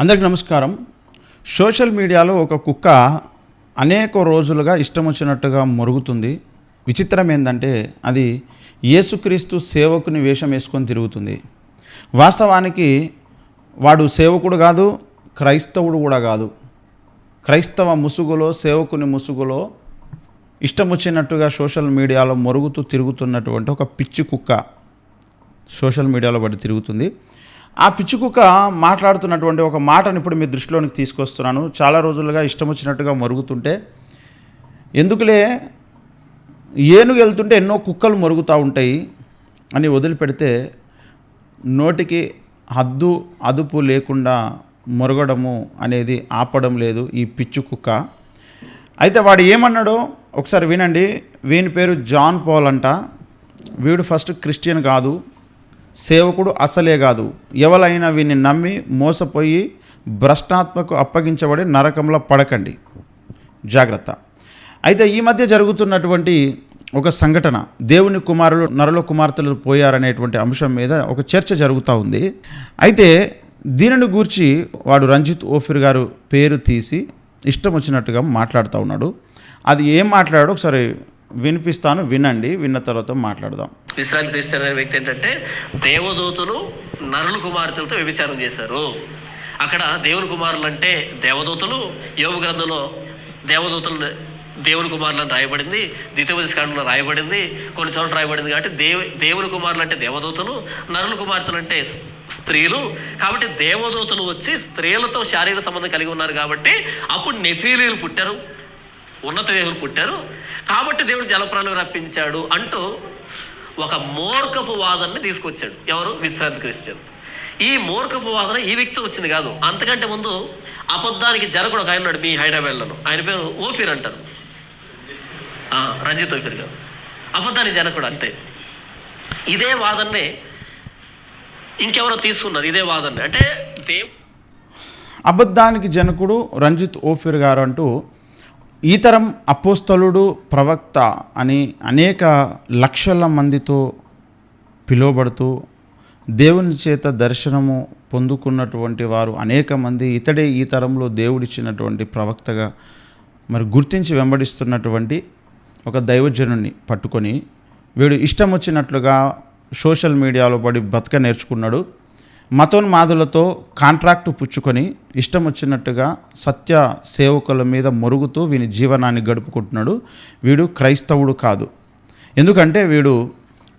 అందరికీ నమస్కారం. సోషల్ మీడియాలో ఒక కుక్క అనేక రోజులుగా ఇష్టం వచ్చినట్టుగా మొరుగుతుంది. విచిత్రం ఏంటంటే అది యేసుక్రీస్తు సేవకుని వేషం వేసుకొని తిరుగుతుంది. వాస్తవానికి వాడు సేవకుడు కాదు క్రైస్తవుడు కూడా కాదు. క్రైస్తవ ముసుగులో సేవకుని ముసుగులో ఇష్టం వచ్చినట్టుగా సోషల్ మీడియాలో మొరుగుతూ తిరుగుతున్నటువంటి ఒక పిచ్చి కుక్క సోషల్ మీడియాలో పడి తిరుగుతుంది. ఆ పిచ్చి కుక్క మాట్లాడుతున్నటువంటి ఒక మాటను ఇప్పుడు మీ దృష్టిలోనికి తీసుకొస్తున్నాను. చాలా రోజులుగా ఇష్టం వచ్చినట్టుగా మరుగుతుంటే ఎందుకులే ఏనుగు వెళ్తుంటే ఎన్నో కుక్కలు మరుగుతూ ఉంటాయి అని వదిలిపెడితే నోటికి హద్దు అదుపు లేకుండా మొరగడము అనేది ఆపడం లేదు ఈ పిచ్చు కుక్క అయితే వాడు ఏమన్నాడో ఒకసారి వినండి. వీని పేరు జాన్ పాల్ అంట. వీడు ఫస్ట్ క్రిస్టియన్ కాదు. సేవకుడు అసలే కాదు. ఎవలైనా వీన్ని నమ్మి మోసపోయి భ్రష్టాత్మకు అప్పగించబడి నరకంలో పడకండి. జాగ్రత్త. అయితే ఈ మధ్య జరుగుతున్నటువంటి ఒక సంఘటన దేవుని కుమారులు నరుల కుమార్తెలు పోయారనేటువంటి అంశం మీద ఒక చర్చ జరుగుతూ ఉంది. అయితే దీనిని గూర్చి వాడు రంజిత్ ఓఫిర్ గారు పేరు తీసి ఇష్టం వచ్చినట్టుగా మాట్లాడుతూ ఉన్నాడు. అది ఏం మాట్లాడాడో ఒకసారి వినిపిస్తాను వినండి విన్న తర్వాత మాట్లాడదాం. విశ్రాంతి క్రిస్టియన్ అనే వ్యక్తి ఏంటంటే దేవదూతలు నరుల కుమార్తెలతో వ్యభిచారం చేశారు. అక్కడ దేవుని కుమారులు అంటే దేవదూతలు యోగ గ్రంథంలో దేవదూతలు దేవుని కుమారులను రాయబడింది ద్వితీయోపదేశకాండంలో రాయబడింది కొన్ని చోట్ల రాయబడింది కాబట్టి దేవ దేవుని కుమారులు అంటే దేవదూతలు నరుల కుమార్తెలు అంటే స్త్రీలు. కాబట్టి దేవదూతలు వచ్చి స్త్రీలతో శారీరక సంబంధం కలిగి ఉన్నారు కాబట్టి అప్పుడు నెఫీలీలు పుట్టారు ఉన్నత దేవులు పుట్టారు. కాబట్టి దేవుడు జలప్రాణం రప్పించాడు అంటూ ఒక మూర్ఖపు వాదనని తీసుకొచ్చాడు. ఎవరు? విశ్రాంతి క్రిస్టియన్. ఈ మూర్ఖపు వాదన ఈ వ్యక్తి వచ్చింది కాదు. అంతకంటే ముందు అబద్ధానికి జరగడు ఒక ఆయన మీ హైదరాబాద్లో ఆయన పేరు ఓఫీర్ అంటారు. రంజిత్ ఓఫీర్ గారు. అబద్ధానికి జనకుడు అంతే. ఇదే వాదన్నే ఇంకెవరో తీసుకున్నారు ఇదే వాదన్నే. అంటే దేవ్ అబద్ధానికి జనకుడు రంజిత్ ఓఫిర్ గారు అంటూ ఈ తరం అపోస్తలుడు ప్రవక్త అని అనేక లక్షల మందితో పిలువబడుతూ దేవుని చేత దర్శనము పొందుకున్నటువంటి వారు అనేక మంది ఇతడే ఈ తరంలో దేవుడిచ్చినటువంటి ప్రవక్తగా మరి గుర్తించి వెంబడిస్తున్నటువంటి ఒక దైవజనుని పట్టుకొని వీడు ఇష్టం వచ్చినట్లుగా సోషల్ మీడియాలో పడి బతక నేర్చుకున్నాడు. మతోన్మాదులతో కాంట్రాక్టు పుచ్చుకొని ఇష్టం వచ్చినట్టుగా సత్య సేవకుల మీద మొరుగుతూ వీని జీవనాన్ని గడుపుకుంటున్నాడు. వీడు క్రైస్తవుడు కాదు. ఎందుకంటే వీడు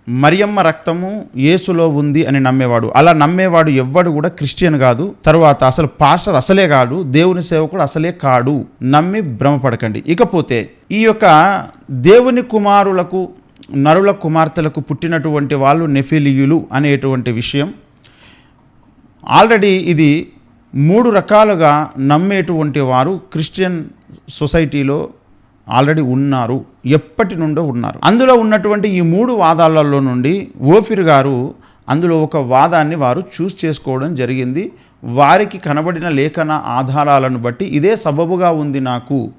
మరియమ్మ రక్తము యేసులో ఉంది అని నమ్మేవాడు. అలా నమ్మేవాడు ఎవ్వడు కూడా క్రిస్టియన్ కాదు. తర్వాత అసలు పాస్టర్ అసలే కాడు. దేవుని సేవకుడు అసలే కాడు. నమ్మి భ్రమపడకండి. ఇకపోతే ఈ యొక్క దేవుని కుమారులకు నరుల కుమార్తెలకు పుట్టినటువంటి వాళ్ళు నెఫిలియులు అనేటువంటి విషయం ఆల్రెడీ ఇది మూడు రకాలుగా నమ్మేటువంటి వారు క్రిస్టియన్ సొసైటీలో ఆల్రెడీ ఉన్నారు ఎప్పటి నుండో ఉన్నారు. అందులో ఉన్నటువంటి ఈ మూడు వాదాలలో నుండి ఓఫిర్ గారు అందులో ఒక వాదాన్ని వారు చూస్ చేసుకోవడం జరిగింది. వారికి కనబడిన లేఖన ఆధారాలను బట్టి ఇదే సబబుగా ఉంది నాకు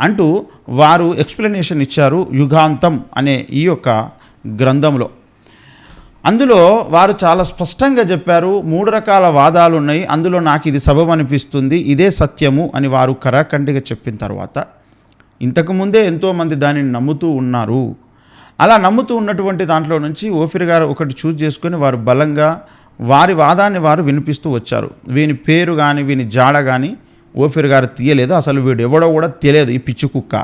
అంటూ వారు ఎక్స్ప్లెనేషన్ ఇచ్చారు యుగాంతం అనే ఈ యొక్క గ్రంథంలో. అందులో వారు చాలా స్పష్టంగా చెప్పారు మూడు రకాల వాదాలు ఉన్నాయి అందులో నాకు ఇది సబబు అనిపిస్తుంది ఇదే సత్యము అని వారు కరాఖండిగా చెప్పిన తర్వాత ఇంతకుముందే ఎంతోమంది దానిని నమ్ముతూ ఉన్నారు. అలా నమ్ముతూ ఉన్నటువంటి దాంట్లో నుంచి ఓఫిర్ గారు ఒకటి చూజ్ చేసుకొని వారు బలంగా వారి వాదాన్ని వారు వినిపిస్తూ వచ్చారు. వీని పేరు కానీ వీని జాడ కానీ ఓఫిర్ గారు తీయలేదు అసలు వీడు ఎవడో కూడా తెలియదు ఈ పిచ్చి కుక్క.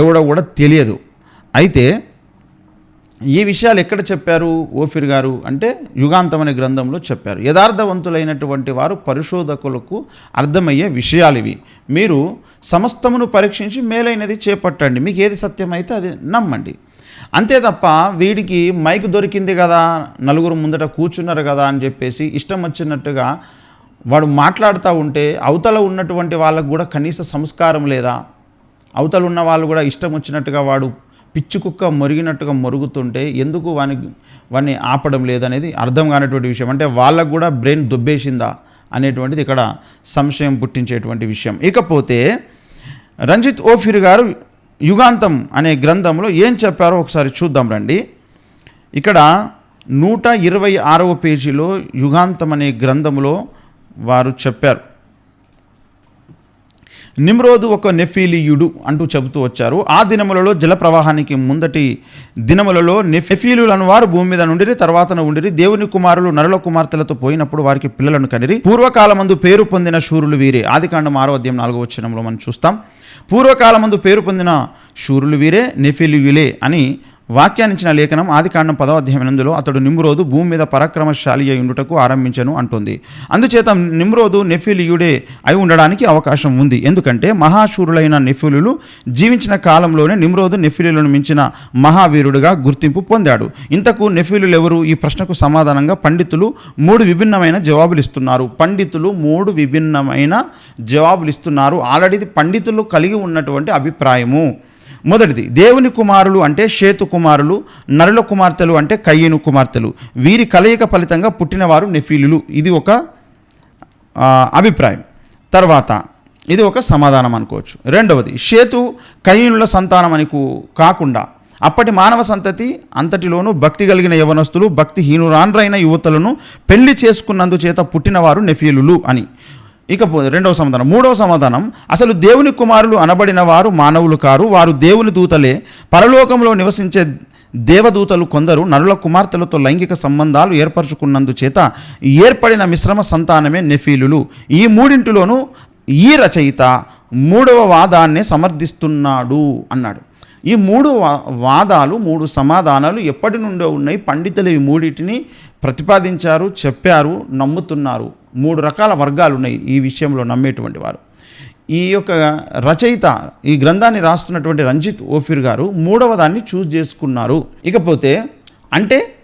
ఎవడో కూడా తెలియదు. అయితే ఈ విషయాలు ఎక్కడ చెప్పారు ఓఫిర్ గారు? అంటే యుగాంతం అనే గ్రంథంలో చెప్పారు. యథార్థవంతులైనటువంటి వారు పరిశోధకులకు అర్థమయ్యే విషయాలు ఇవి. మీరు సమస్తమును పరీక్షించి మేలైనది చేపట్టండి. మీకు ఏది సత్యమైతే అది నమ్మండి. అంతే తప్ప వీడికి మైక్ దొరికింది కదా నలుగురు ముందట కూర్చున్నారు కదా అని చెప్పేసి ఇష్టం వచ్చినట్టుగా వాడు మాట్లాడుతూ ఉంటే అవతల ఉన్నటువంటి వాళ్ళకు కూడా కనీస సంస్కారం లేదా? అవతల ఉన్న వాళ్ళు కూడా ఇష్టం వచ్చినట్టుగా వాడు పిచ్చి కుక్క మరిగినట్టుగా మరుగుతుంటే ఎందుకు వాని వాడిని ఆపడం లేదనేది అర్థం కానటువంటి విషయం. అంటే వాళ్ళకు కూడా బ్రెయిన్ దుబ్బేసిందా అనేటువంటిది ఇక్కడ సంశయం పుట్టించేటువంటి విషయం. ఇకపోతే రంజిత్ ఓఫిర్ గారు యుగాంతం అనే గ్రంథంలో ఏం చెప్పారో ఒకసారి చూద్దాం రండి. ఇక్కడ నూట ఇరవై ఆరవ పేజీలో యుగాంతం అనే గ్రంథంలో వారు చెప్పారు. నిమ్రోదు ఒక నెఫీలియుడు అంటూ చెబుతూ వచ్చారు. ఆ దినములలో జల ప్రవాహానికి ముందటి దినములలో నెఫీలులను వారు భూమి మీద నుండిరి తర్వాతన ఉండిరి దేవుని కుమారులు నరుల కుమార్తెలతో పోయినప్పుడు వారికి పిల్లలను కనిరి. పూర్వకాలమందు పేరు పొందిన శూరులు వీరే. ఆదికాండం ఆరో అధ్యాయం నాలుగో వచ్చినంలో మనం చూస్తాం. పూర్వకాలమందు పేరు పొందిన శూరులు వీరే నెఫిలియులే అని వ్యాఖ్యానించిన లేఖనం ఆదికాండం పదవ అధ్యాయం ఎనిమిదిలో అతడు నిమ్రోదు భూమి మీద పరాక్రమశాలి అయి ఉండుటకు ఆరంభించను అంటుంది. అందుచేత నిమ్రోదు నెఫిలియుడే అయి ఉండడానికి అవకాశం ఉంది. ఎందుకంటే మహాశూరులైన నెఫిలులు జీవించిన కాలంలోనే నిమ్రోదు నెఫిలులను మించిన మహావీరుడుగా గుర్తింపు పొందాడు. ఇంతకు నెఫిలులు ఎవరు ఈ ప్రశ్నకు సమాధానంగా పండితులు మూడు విభిన్నమైన జవాబులు ఇస్తున్నారు. పండితులు మూడు విభిన్నమైన జవాబులు ఇస్తున్నారు. ఆల్రెడీ పండితులు కలిగి ఉన్నటువంటి అభిప్రాయము. మొదటిది దేవుని కుమారులు అంటే షేతు కుమారులు నరుల కుమార్తెలు అంటే కయ్యను కుమార్తెలు. వీరి కలయిక ఫలితంగా పుట్టినవారు నెఫీలులు. ఇది ఒక అభిప్రాయం. తర్వాత ఇది ఒక సమాధానం అనుకోవచ్చు. రెండవది షేతు కయ్యనుల సంతానం అని కాకుండా అప్పటి మానవ సంతతి అంతటిలోనూ భక్తి కలిగిన యవనస్తులు భక్తిహీనురాన్రైన యువతులను పెళ్ళి చేసుకున్నందుచేత పుట్టినవారు నెఫీలులు అని. ఇక రెండవ సమాధానం. మూడవ సమాధానం అసలు దేవుని కుమారులు అనబడిన వారు మానవులు కారు వారు దేవుని దూతలే. పరలోకంలో నివసించే దేవదూతలు కొందరు నరుల కుమార్తెలతో లైంగిక సంబంధాలు ఏర్పరచుకున్నందు చేత ఏర్పడిన మిశ్రమ సంతానమే నెఫీలులు. ఈ మూడింటిలోనూ ఈ రచయిత మూడవ వాదాన్నే సమర్థిస్తున్నాడు అన్నాడు. ఈ మూడు వా- వాదాలు మూడు సమాధానాలు ఎప్పటి నుండో ఉన్నాయి. పండితులు ఈ మూడింటిని ప్రతిపాదించారు చెప్పారు నమ్ముతున్నారు. మూడు రకాల వర్గాలు ఉన్నాయి ఈ విషయంలో నమ్మేటువంటి వారు. ఈ యొక్క రచయిత ఈ గ్రంథాన్ని రాస్తున్నటువంటి రంజిత్ ఓఫిర్ గారు మూడవ దాన్ని చూజ్ చేసుకున్నారు. ఇకపోతే అంటే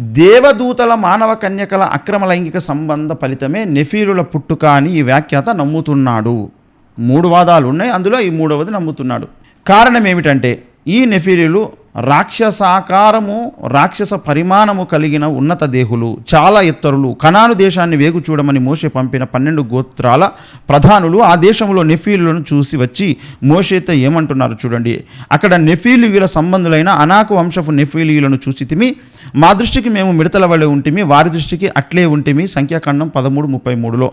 దేవదూతల మానవ కన్యకల అక్రమ లైంగిక సంబంధ ఫలితమే నెఫీలుల పుట్టుక అని ఈ వ్యాఖ్యాత నమ్ముతున్నాడు. మూడు వాదాలు ఉన్నాయి అందులో ఈ మూడవది నమ్ముతున్నాడు. కారణం ఏమిటంటే ఈ నెఫీలులు రాక్షసాకారము రాక్షస పరిమాణము కలిగిన ఉన్నత దేహులు చాలా ఇత్తరులు కనాను దేశాన్ని వేగు చూడమని మోషే పంపిన పన్నెండు గోత్రాల ప్రధానులు ఆ దేశంలో నెఫీలులను చూసి వచ్చి మోషేతో ఏమంటున్నారు చూడండి. అక్కడ నెఫీలియుల సంబంధులైన అనాకు వంశపు నెఫీలియులను చూసితిమి మా దృష్టికి మేము మిడతల వలె ఉంటిమి వారి దృష్టికి అట్లే ఉంటిమి సంఖ్యాఖండం పదమూడు ముప్పై మూడులో.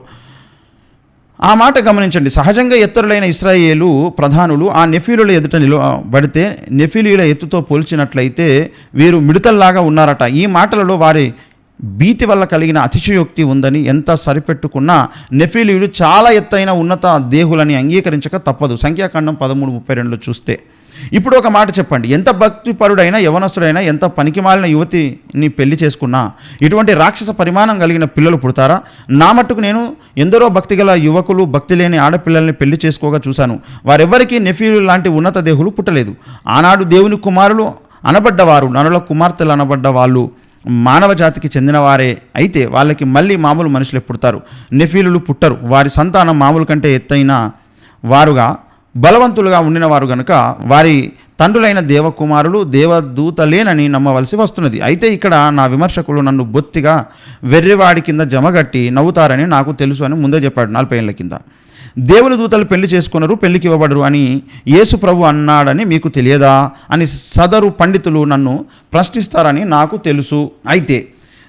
ఆ మాట గమనించండి. సహజంగా ఎత్తరులైన ఇస్రాయేలు ప్రధానులు ఆ నెఫీలుల ఎదుట నిలబడితే నెఫీలుల ఎత్తుతో పోల్చినట్లయితే వీరు మిడతల్లాగా ఉన్నారట. ఈ మాటలలో వారి భీతి వల్ల కలిగిన అతిశయోక్తి ఉందని ఎంత సరిపెట్టుకున్నా నెఫీలీయులు చాలా ఎత్తైన ఉన్నత దేహులని అంగీకరించక తప్పదు. సంఖ్యాకాండం పదమూడు ముప్పై రెండులో చూస్తే. ఇప్పుడు ఒక మాట చెప్పండి. ఎంత భక్తిపరుడైనా యవనస్తుడైనా ఎంత పనికిమాలిన యువతిని పెళ్ళి చేసుకున్నా ఇటువంటి రాక్షస పరిమాణం కలిగిన పిల్లలు పుడతారా? నా మట్టుకు నేను ఎందరో భక్తి గల యువకులు భక్తి లేని ఆడపిల్లల్ని పెళ్ళి చేసుకోగా చూశాను. వారెవ్వరికీ నెఫీలు లాంటి ఉన్నత దేహులు పుట్టలేదు. ఆనాడు దేవుని కుమారులు అనబడ్డవారు నరుల కుమార్తెలు అనబడ్డ వాళ్ళు మానవ జాతికి చెందినవారే అయితే వాళ్ళకి మళ్ళీ మామూలు మనుషులే పుడతారు? నెఫీలులు పుట్టరు. వారి సంతానం మామూలు కంటే ఎత్తైన వారుగా బలవంతులుగా ఉండినవారు గనుక వారి తండ్రులైన దేవకుమారులు దేవదూతలేనని నమ్మవలసి వస్తున్నది. అయితే ఇక్కడ నా విమర్శకులు నన్ను బొత్తిగా వెర్రివాడి కింద జమగట్టి నవ్వుతారని నాకు తెలుసు అని ముందే చెప్పాడు నలభై ఏళ్ళ కింద. దేవుని దూతలు పెళ్ళి చేసుకున్నారు పెళ్ళికి ఇవ్వబడరు అని యేసు ప్రభు అన్నాడని మీకు తెలియదా అని సదరు పండితులు నన్ను ప్రశ్నిస్తారని నాకు తెలుసు. అయితే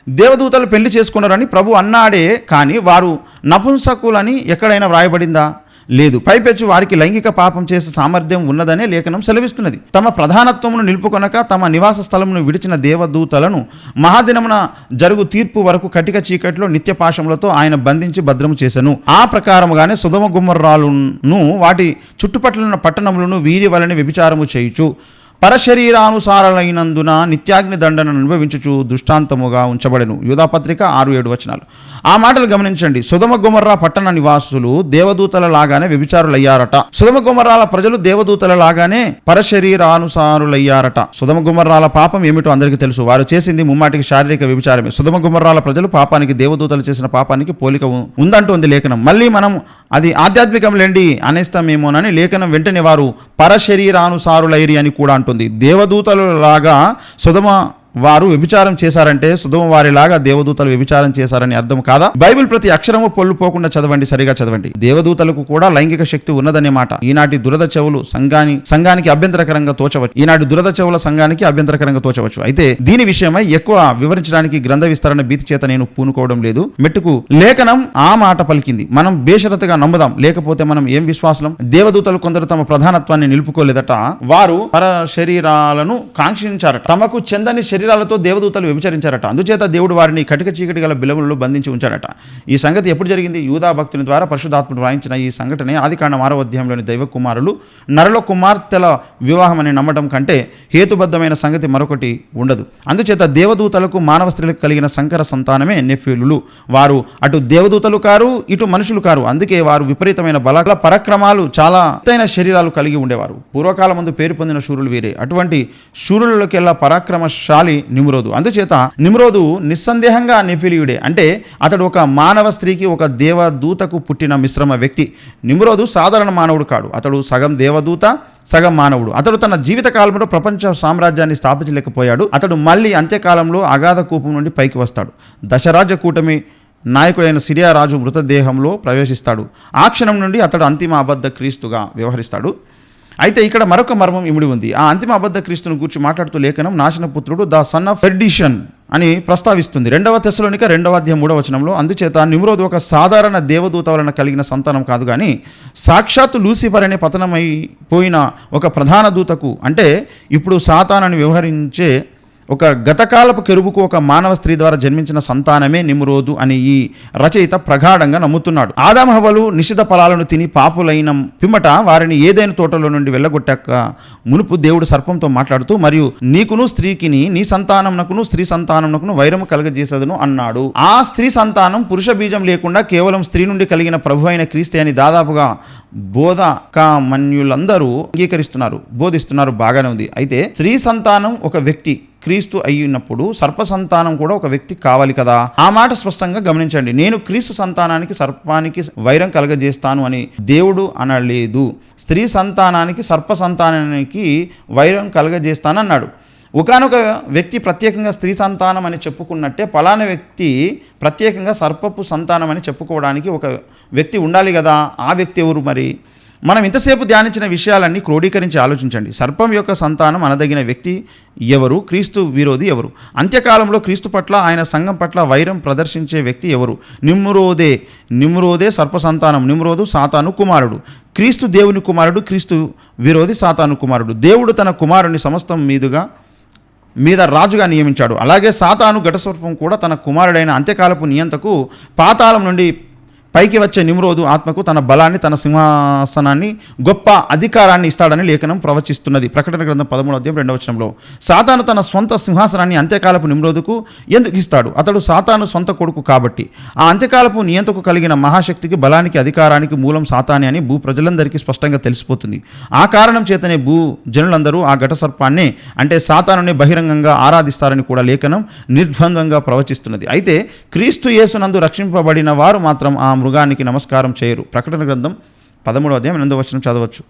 దేవదూతలు పెళ్ళి చేసుకున్నారని ప్రభు అన్నాడే కానీ వారు నపుంసకులని ఎక్కడైనా వ్రాయబడిందా? లేదు. పైపెచ్చు వారికి లైంగిక పాపం చేసే సామర్థ్యం ఉన్నదనే లేఖనం సెలవిస్తున్నది. తమ ప్రధానత్వమును నిలుపుకొనక తమ నివాస స్థలమును విడిచిన దేవదూతలను మహాదినమున జరుగు తీర్పు వరకు కటిక చీకట్లో నిత్యపాశములతో ఆయన బంధించి భద్రము చేశను ఆ ప్రకారముగానే సుధమ గుమ్మర్రాలును వాటి చుట్టుపట్ల పట్టణములను వీరి వలని వ్యభిచారము చేయుచు. పరశరీరానుసారాలైనందున నిత్యాగ్ని దండనను అనుభవించుచు దృష్టాంతముగా ఉంచబడెను. యూధాపత్రిక ఆరు ఏడు వచనాలు. ఆ మాటలు గమనించండి. సుధమ గుమర్రా పట్టణ నివాసులు దేవదూతల లాగానే వ్యభిచారులయ్యారట. సుధమ గుమర్రాల ప్రజలు దేవదూతల లాగానే పరశరీరానుసారులయ్యారట. సుధమ గుమర్రాల పాపం ఏమిటో అందరికీ తెలుసు. వారు చేసింది ముమ్మాటికి శారీరక వ్యభిచారమే. సుధమ గుమర్రాల ప్రజలు పాపానికి దేవదూతలు చేసిన పాపానికి పోలిక ఉందంటూ ఉందంటోంది లేఖనం. మళ్ళీ మనం అది ఆధ్యాత్మికం లేండి అనేస్తామేమోనని లేఖనం వెంటనే వారు పరశరీరానుసారులైరి అని కూడా అంటుంది దేవదూతల లాగా సుధమ వారు వ్యభిచారం చేశారంటే సుధమ వారిలాగా దేవదూతలు వ్యభిచారం చేశారని అర్థం కాదా? బైబిల్ ప్రతి అక్షరము పొల్లు పోకుండా చదవండి సరిగా చదవండి. దేవదూతలకు కూడా లైంగిక శక్తి ఉన్నదనే మాట. ఈనాటి దురద చెవులు సంఘాని సంఘానికి అభ్యంతరకరంగా తోచవచ్చు. ఈనాటి దురద చెవుల సంఘానికి అభ్యంతరకరంగా తోచవచ్చు. అయితే దీని విషయమై ఎక్కువ వివరించడానికి గ్రంథ విస్తరణ భీతి చేత నేను పూనుకోవడం లేదు. మెట్టుకు లేఖనం ఆ మాట పలికింది. మనం బేషరతగా నమ్ముదాం. లేకపోతే మనం ఏం విశ్వాసం దేవదూతలు కొందరు తమ ప్రధానత్వాన్ని నిలుపుకోలేదట. వారు పర శరీరాలను కాంక్షించారట. తమకు చెందని శరీరాలతో దేవదూతలు వ్యభిచరించారట. అందుచేత దేవుడు వారిని కటిక చీకటి గల బిలములలో బంధించి ఉంచారట ఈ సంగతి ఎప్పుడు జరిగింది? యూదా భక్తుని ద్వారా పరిశుధాత్ముడు రాయించిన ఈ సంఘటన ఆదికాండ ఆరవ అధ్యాయంలోని దైవ కుమారులు నరల కుమార్తెల వివాహం అని నమ్మటం కంటే హేతుబద్ధమైన సంగతి మరొకటి ఉండదు. అందుచేత దేవదూతలకు మానవ స్త్రీలకు కలిగిన సంకర సంతానమే నెఫ్యూలు వారు అటు దేవదూతలు కారు ఇటు మనుషులు కారు. అందుకే వారు విపరీతమైన బలగల పరక్రమాలు చాలా ఎత్తైన శరీరాలు కలిగి ఉండేవారు. పూర్వకాలం ముందు పేరు పొందిన శూరులు వీరే. అటువంటి శూరులకెల్లా పరాక్రమశాలి నిమ్రోదు. అందుచేత నిమ్రోదు నిస్సందేహంగా నెఫిలియుడే. అంటే అతడు ఒక మానవ స్త్రీకి ఒక దేవదూతకు పుట్టిన మిశ్రమ వ్యక్తి. నిమ్రోదు సాధారణ మానవుడు కాడు. అతడు సగం దేవదూత సగం మానవుడు. అతడు తన జీవిత కాలంలో ప్రపంచ సామ్రాజ్యాన్ని స్థాపించలేకపోయాడు. అతడు మళ్ళీ అంత్యకాలంలో అగాధ కూపం నుండి పైకి వస్తాడు. దశరాజ కూటమి నాయకుడైన సిరియా రాజు మృతదేహంలో ప్రవేశిస్తాడు. ఆ క్షణం నుండి అతడు అంతిమ అబద్ధ క్రీస్తుగా వ్యవహరిస్తాడు. అయితే ఇక్కడ మరొక మర్మం ఇమిడి ఉంది. ఆ అంతిమ అబద్ధ క్రీస్తును గురించి మాట్లాడుతూ లేఖనం నాశనపుత్రుడు ద సన్ ఆఫ్ ఫెర్డిషన్ అని ప్రస్తావిస్తుంది. రెండవ తెశలోనిక రెండవ అధ్యాయం మూడవ వచనంలో అందుచేత నిమ్రోద్ ఒక సాధారణ దేవదూత వలన కలిగిన సంతానం కాదు కానీ సాక్షాత్తు లూసిఫర్ అనే పతనమైపోయిన ఒక ప్రధాన దూతకు అంటే ఇప్పుడు సాతానని వ్యవహరించే ఒక గతకాలపు కెరుబుకు ఒక మానవ స్త్రీ ద్వారా జన్మించిన సంతానమే నిమ్రోదు అని ఈ రచయిత ప్రగాఢంగా నమ్ముతున్నాడు. ఆదామహవలు నిషిద్ధ ఫలాలను తిని పాపులైన పిమ్మట వారిని ఏదైనా తోటలో నుండి వెళ్ళగొట్టాక మునుపు దేవుడు సర్పంతో మాట్లాడుతూ మరియు నీకును స్త్రీకిని నీ సంతానంకును స్త్రీ సంతానంకును వైరము కలగజేసదును అన్నాడు. ఆ స్త్రీ సంతానం పురుష బీజం లేకుండా కేవలం స్త్రీ నుండి కలిగిన ప్రభు అయిన క్రీస్తే అని దాదాపుగా బోధకామన్యులందరూ అంగీకరిస్తున్నారు బోధిస్తున్నారు బాగానే ఉంది. అయితే స్త్రీ సంతానం ఒక వ్యక్తి క్రీస్తు అయినప్పుడు సర్ప సంతానం కూడా ఒక వ్యక్తి కావాలి కదా? ఆ మాట స్పష్టంగా గమనించండి. నేను క్రీస్తు సంతానానికి సర్పానికి వైరం కలగజేస్తాను అని దేవుడు అనలేదు. స్త్రీ సంతానానికి సర్ప సంతానానికి వైరం కలగజేస్తానన్నాడు. ఒకనొక వ్యక్తి ప్రత్యేకంగా స్త్రీ సంతానం అని చెప్పుకున్నట్టే పలానా వ్యక్తి ప్రత్యేకంగా సర్పపు సంతానం అని చెప్పుకోవడానికి ఒక వ్యక్తి ఉండాలి కదా? ఆ వ్యక్తి ఎవరు మరి? మనం ఇంతసేపు ధ్యానించిన విషయాలన్నీ క్రోడీకరించి ఆలోచించండి. సర్పం యొక్క సంతానం అనదగిన వ్యక్తి ఎవరు? క్రీస్తు విరోధి ఎవరు? అంత్యకాలంలో క్రీస్తు పట్ల ఆయన సంఘం పట్ల వైరం ప్రదర్శించే వ్యక్తి ఎవరు? నిమ్రోదే. నిమ్రోదే సర్ప సంతానం. నిమ్రోదు సాతాను కుమారుడు. క్రీస్తు దేవుని కుమారుడు క్రీస్తు విరోధి సాతాను కుమారుడు. దేవుడు తన కుమారుని సమస్తం మీదుగా మీద రాజుగా నియమించాడు. అలాగే సాతాను ఘటస్వరూపం కూడా తన కుమారుడైన అంత్యకాలపు నియంతకు పాతాళం నుండి పైకి వచ్చే నిమ్రోదు ఆత్మకు తన బలాన్ని తన సింహాసనాన్ని గొప్ప అధికారాన్ని ఇస్తాడని లేఖనం ప్రవచిస్తున్నది. ప్రకటన గ్రంథం పదమూడు అధ్యాయం రెండవ వచనంలో సాతాను తన సొంత సింహాసనాన్ని అంత్యకాలపు నిమ్రోదుకు ఎందుకు ఇస్తాడు? అతడు సాతాను సొంత కొడుకు కాబట్టి. ఆ అంత్యకాలపు నియంతకు కలిగిన మహాశక్తికి బలానికి అధికారానికి మూలం సాతానే అని భూ ప్రజలందరికీ స్పష్టంగా తెలిసిపోతుంది. ఆ కారణం చేతనే భూ జనులందరూ ఆ ఘట సర్పాన్నే అంటే సాతానుని బహిరంగంగా ఆరాధిస్తారని కూడా లేఖనం నిర్ద్వంద్వంగా ప్రవచిస్తున్నది. అయితే క్రీస్తు యేసునందు రక్షింపబడిన వారు మాత్రం ఆ మృగానికి నమస్కారం చేయరు. ప్రకటన గ్రంథం పదమూడవ అధ్యాయం ఎనిమిదవ వచనం చదవచ్చు.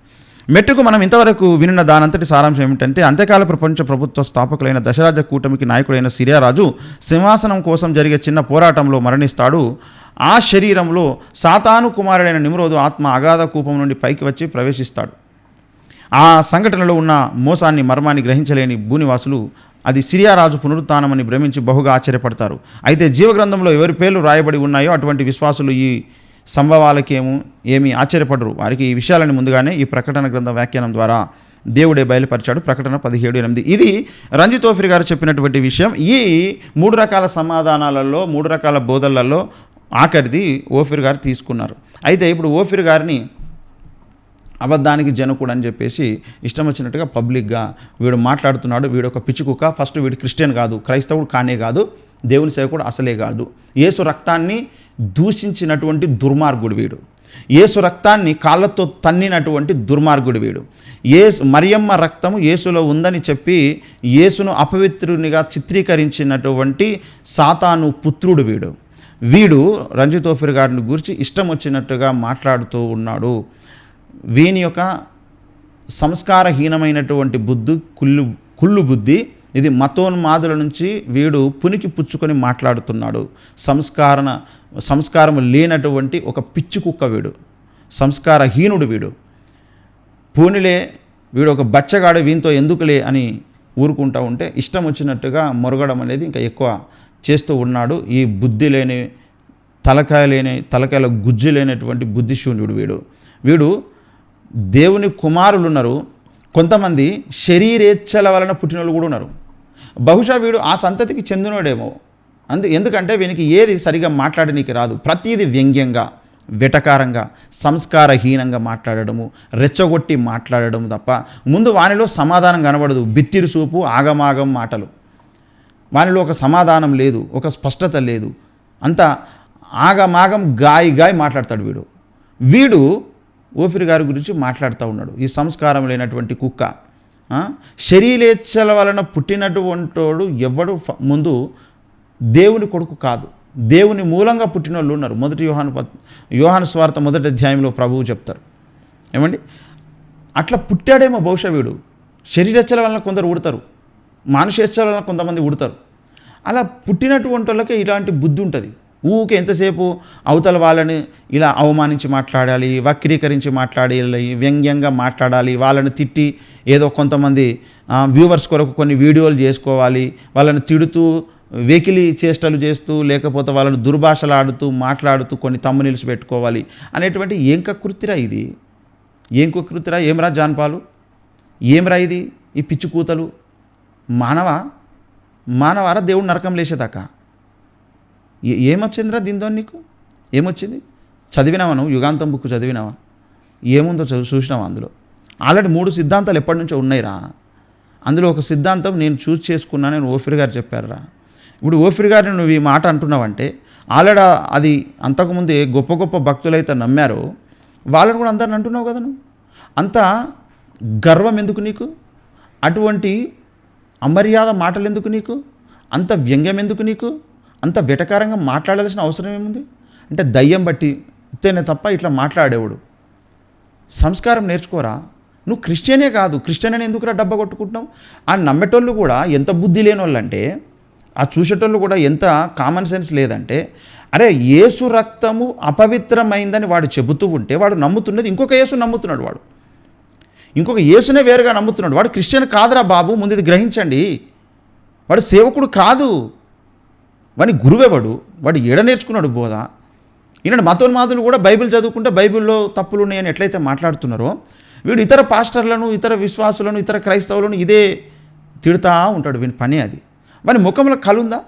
మెట్టుకు మనం ఇంతవరకు వినిన దానంతటి సారాంశం ఏమిటంటే అంత్యకాల ప్రపంచ ప్రభుత్వ స్థాపకులైన దశరాజ కూటమికి నాయకుడైన సిరియారాజు సింహాసనం కోసం జరిగే చిన్న పోరాటంలో మరణిస్తాడు. ఆ శరీరంలో సాతాను కుమారుడైన నిమ్రోదు ఆత్మ అగాధ కూపం నుండి పైకి వచ్చి ప్రవేశిస్తాడు. ఆ సంఘటనలో ఉన్న మోసాన్ని మర్మాన్ని గ్రహించలేని భూనివాసులు అది సిరియా రాజు పునరుత్నమని భ్రమించి బహుగా ఆశ్చర్యపడతారు. అయితే జీవగ్రంథంలో ఎవరి పేర్లు రాయబడి ఉన్నాయో అటువంటి విశ్వాసులు ఈ సంభవాలకేమో ఏమీ ఆశ్చర్యపడరు. వారికి ఈ విషయాలని ముందుగానే ఈ ప్రకటన గ్రంథ వ్యాఖ్యానం ద్వారా దేవుడే బయలుపరిచాడు. ప్రకటన పదిహేడు ఎనిమిది. ఇది రంజిత్ గారు చెప్పినటువంటి విషయం. ఈ మూడు రకాల సమాధానాలలో మూడు రకాల బోధలలో ఆఖరిది ఓఫిర్ గారు తీసుకున్నారు. అయితే ఇప్పుడు ఓఫిర్ గారిని అబద్ధానికి జనకుడు అని చెప్పేసి ఇష్టం వచ్చినట్టుగా పబ్లిక్గా వీడు మాట్లాడుతున్నాడు. వీడు ఒక పిచ్చుకుక్క ఫస్ట్ వీడు క్రిస్టియన్ కాదు. క్రైస్తవుడు కానే కాదు. దేవుని సేవకుడు అసలే కాదు. యేసు రక్తాన్ని దూషించినటువంటి దుర్మార్గుడు వీడు. యేసు రక్తాన్ని కాళ్ళతో తన్నినటువంటి దుర్మార్గుడు వీడు. యేసు మరియమ్మ రక్తము యేసులో ఉందని చెప్పి యేసును అపవిత్రునిగా చిత్రీకరించినటువంటి సాతాను పుత్రుడు వీడు. వీడు రంజితోఫిర్ గారిని గురించి ఇష్టం వచ్చినట్టుగా మాట్లాడుతూ ఉన్నాడు. వీని యొక్క సంస్కారహీనమైనటువంటి బుద్ధి కుళ్ళు కుళ్ళు బుద్ధి ఇది మతోన్మాదుల నుంచి వీడు పునికి పుచ్చుకొని మాట్లాడుతున్నాడు. సంస్కారణ సంస్కారం లేనటువంటి ఒక పిచ్చి కుక్క వీడు. సంస్కారహీనుడు వీడు. పూనిలే వీడు ఒక బచ్చగాడు వీంతో ఎందుకులే అని ఊరుకుంటూ ఉంటే ఇష్టం వచ్చినట్టుగా మొరగడం అనేది ఇంకా ఎక్కువ చేస్తూ ఉన్నాడు. ఈ బుద్ధి లేని తలకాయ లేని తలకాయల గుజ్జు లేనటువంటి బుద్ధిశూన్యుడు వీడు. వీడు దేవుని కుమారులు ఉన్నారు. కొంతమంది శరీరేచ్ఛల వలన పుట్టిన వాళ్ళు కూడా ఉన్నారు. బహుశా వీడు ఆ సంతతికి చెందినోడేమో. అందు ఎందుకంటే వీనికి ఏది సరిగా మాట్లాడనీకి రాదు. ప్రతీది వ్యంగ్యంగా వెటకారంగా సంస్కారహీనంగా మాట్లాడడము రెచ్చగొట్టి మాట్లాడడం తప్ప ముందు వానిలో సమాధానం కనబడదు. బిత్తిరి సూపు ఆగమాగం మాటలు. వానిలో ఒక సమాధానం లేదు ఒక స్పష్టత లేదు. అంత ఆగమాగం గాయి గాయి మాట్లాడతాడు వీడు. వీడు ఓఫిరి గారి గురించి మాట్లాడుతూ ఉన్నాడు. ఈ సంస్కారం లేనటువంటి కుక్క శరీరేచ్ఛల వలన పుట్టినటువంటోడు ఎవడు ముందు దేవుని కొడుకు కాదు. దేవుని మూలంగా పుట్టిన వాళ్ళు ఉన్నారు. మొదటి యోహాను పత్ యోహాను స్వార్థ మొదటి అధ్యాయంలో ప్రభువు చెప్తారు. ఏమండి? అట్లా పుట్టాడేమో బహుశా వీడు. శరీరచ్చల వలన కొందరు ఉడతారు మానుషేచ్ఛల వలన కొంతమంది ఉడతారు అలా పుట్టినటువంటి వాళ్ళకే ఇలాంటి బుద్ధి ఉంటుంది. ఊకే ఎంతసేపు అవతల వాళ్ళని ఇలా అవమానించి మాట్లాడాలి వక్రీకరించి మాట్లాడాలి వ్యంగ్యంగా మాట్లాడాలి వాళ్ళని తిట్టి ఏదో కొంతమంది వ్యూవర్స్ కొరకు కొన్ని వీడియోలు చేసుకోవాలి వాళ్ళని తిడుతూ వెకిలి చేష్టలు చేస్తూ లేకపోతే వాళ్ళని దుర్భాషలాడుతూ మాట్లాడుతూ కొన్ని తమ్ము నిలిచి పెట్టుకోవాలి అనేటువంటి ఏం కకృతిరా ఇది. ఏం కకృతిరా ఏమరా జాన్పాలు? ఏమరా ఇది? ఈ పిచ్చి కూతలు మానవ? మానవారా? దేవుడు నరకం లేచేదాకా? ఏమొచ్చిందిరా దీంతో నీకు? ఏమొచ్చింది? చదివినావా నువ్వు? యుగాంతం బుక్ చదివినావా? ఏముందో చదువు చూసినావా అందులో? ఆల్రెడీ మూడు సిద్ధాంతాలు ఎప్పటి నుంచో ఉన్నాయిరా. అందులో ఒక సిద్ధాంతం నేను చూస్ చేసుకున్నానని ఓఫిర్ గారు చెప్పారురా. ఇప్పుడు ఓఫిర్ గారిని నువ్వు ఈ మాట అంటున్నావంటే ఆల్రెడీ అది అంతకుముందే గొప్ప గొప్ప భక్తులైతే నమ్మారో వాళ్ళని కూడా అందరిని అంటున్నావు కదా నువ్వు? అంత గర్వం ఎందుకు నీకు? అటువంటి అమర్యాద మాటలు ఎందుకు నీకు? అంత వ్యంగ్యం ఎందుకు నీకు? అంత వెటకారంగా మాట్లాడాల్సిన అవసరం ఏముంది? అంటే దయ్యం బట్టి ఇతేనే తప్ప ఇట్లా మాట్లాడేవాడు. సంస్కారం నేర్చుకోరా? నువ్వు క్రిస్టియనే కాదు. క్రిస్టియన్ అని ఎందుకురా డబ్బా కొట్టుకుంటున్నావు? ఆ నమ్మేటోళ్ళు కూడా ఎంత బుద్ధి లేని వాళ్ళు అంటే ఆ చూసేటోళ్ళు కూడా ఎంత కామన్ సెన్స్ లేదంటే అరే యేసు రక్తము అపవిత్రమైందని వాడు చెబుతూ ఉంటే వాడు నమ్ముతున్నది ఇంకొక యేసు నమ్ముతున్నాడు వాడు. ఇంకొక యేసునే వేరుగా నమ్ముతున్నాడు. వాడు క్రిస్టియన్ కాదురా బాబు ముందు ఇది గ్రహించండి. వాడు సేవకుడు కాదు. వాని గురువెవడు? వాడు ఎడ నేర్చుకున్నాడు బోధ? ఈనాడు మతోన్మాదులు కూడా బైబిల్ చదువుకుంటే బైబిల్లో తప్పులు ఉన్నాయని ఎట్లయితే మాట్లాడుతున్నారో వీడు ఇతర పాస్టర్లను ఇతర విశ్వాసులను ఇతర క్రైస్తవులను ఇదే తిడుతూ ఉంటాడు. వీని పని అది. వాని ముఖంలో కలుందా?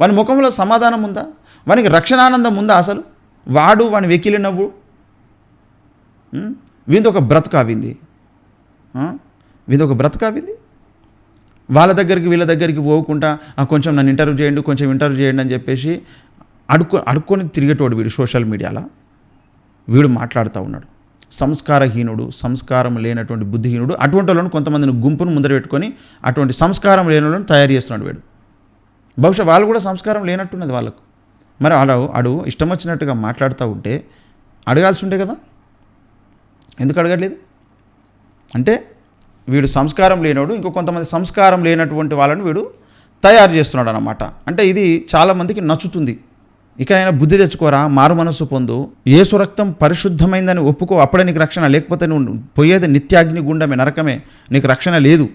వాని ముఖంలో సమాధానం ఉందా? వానికి రక్షణానందం ఉందా అసలు? వాడు వాని వెకిలి నవ్వు? వీంది ఒక బ్రతకావింది వీంది. ఒక బ్రతకావింది వాళ్ళ దగ్గరికి వీళ్ళ దగ్గరికి పోకుండా కొంచెం నన్ను ఇంటర్వ్యూ చేయండి కొంచెం ఇంటర్వ్యూ చేయండి అని చెప్పేసి అడుక్కు అడుక్కొని తిరిగేటోడు వీడు సోషల్ మీడియాలో వీడు మాట్లాడుతూ ఉన్నాడు. సంస్కారహీనుడు సంస్కారం లేనటువంటి బుద్ధిహీనుడు అటువంటి వాళ్ళను కొంతమందిని గుంపును ముందర పెట్టుకొని అటువంటి సంస్కారం లేని వాళ్ళని తయారు చేస్తున్నాడు వీడు. బహుశా వాళ్ళు కూడా సంస్కారం లేనట్టున్నది వాళ్ళకు. మరి అడు అడు ఇష్టం వచ్చినట్టుగా మాట్లాడుతూ ఉంటే అడగాల్సి ఉండే కదా? ఎందుకు అడగట్లేదు? అంటే వీడు సంస్కారం లేనోడు ఇంకో కొంతమంది సంస్కారం లేనటువంటి వాళ్ళని వీడు తయారు చేస్తున్నాడు అన్నమాట అంటే ఇది చాలామందికి నచ్చుతుంది. ఇకనైనా బుద్ధి తెచ్చుకోరా మారు మనస్సు పొందు. ఏసు రక్తం పరిశుద్ధమైందని ఒప్పుకో అప్పుడే నీకు రక్షణ లేకపోతే నువ్వు పోయేది నిత్యాగ్ని గుండమే నరకమే నీకు రక్షణ లేదు.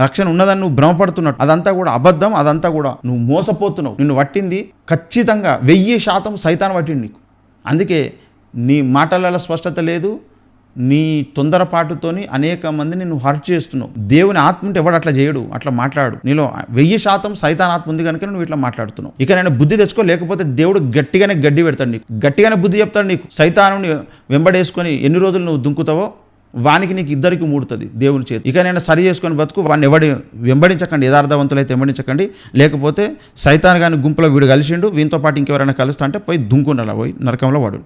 రక్షణ ఉన్నదని నువ్వు భ్రమపడుతున్నట్టు అదంతా కూడా అబద్ధం అదంతా కూడా నువ్వు మోసపోతున్నావు. నిన్ను పట్టింది ఖచ్చితంగా వెయ్యి శాతం సైతాన్ పట్టింది నీకు. అందుకే నీ మాటలలో స్పష్టత లేదు నీ తొందరపాటుతోని అనేక మందిని నువ్వు హర్ట్ చేస్తున్నావు. దేవుని ఆత్మ ఉంటే ఎవడు అట్లా చేయడు అట్లా మాట్లాడు. నీలో వెయ్యి శాతం సైతాన్ ఆత్మ ఉంది కనుక నువ్వు ఇట్లా మాట్లాడుతున్నావు. ఇక నేను బుద్ధి తెచ్చుకో లేకపోతే దేవుడు గట్టిగానే గడ్డి పెడతాడు నీకు. గట్టిగానే బుద్ధి చెప్తాడు నీకు. సైతాను వెంబడేసుకొని ఎన్ని రోజులు నువ్వు దుంకుతావో వానికి నీకు ఇద్దరికి మూడుతుంది దేవుని చేతి. ఇక నేను సరి చేసుకొని బతుకు వాడిని ఎవడి వెంబడించకండి యథార్థవంతులైతే వెంబడించకండి. లేకపోతే సైతాన్ గాని గుంపులో వీడు కలిసిండు వీనితో పాటు ఇంకెవరైనా కలుస్తా అంటే పోయి దుంకున్నారా పోయి నరకంలో వాడు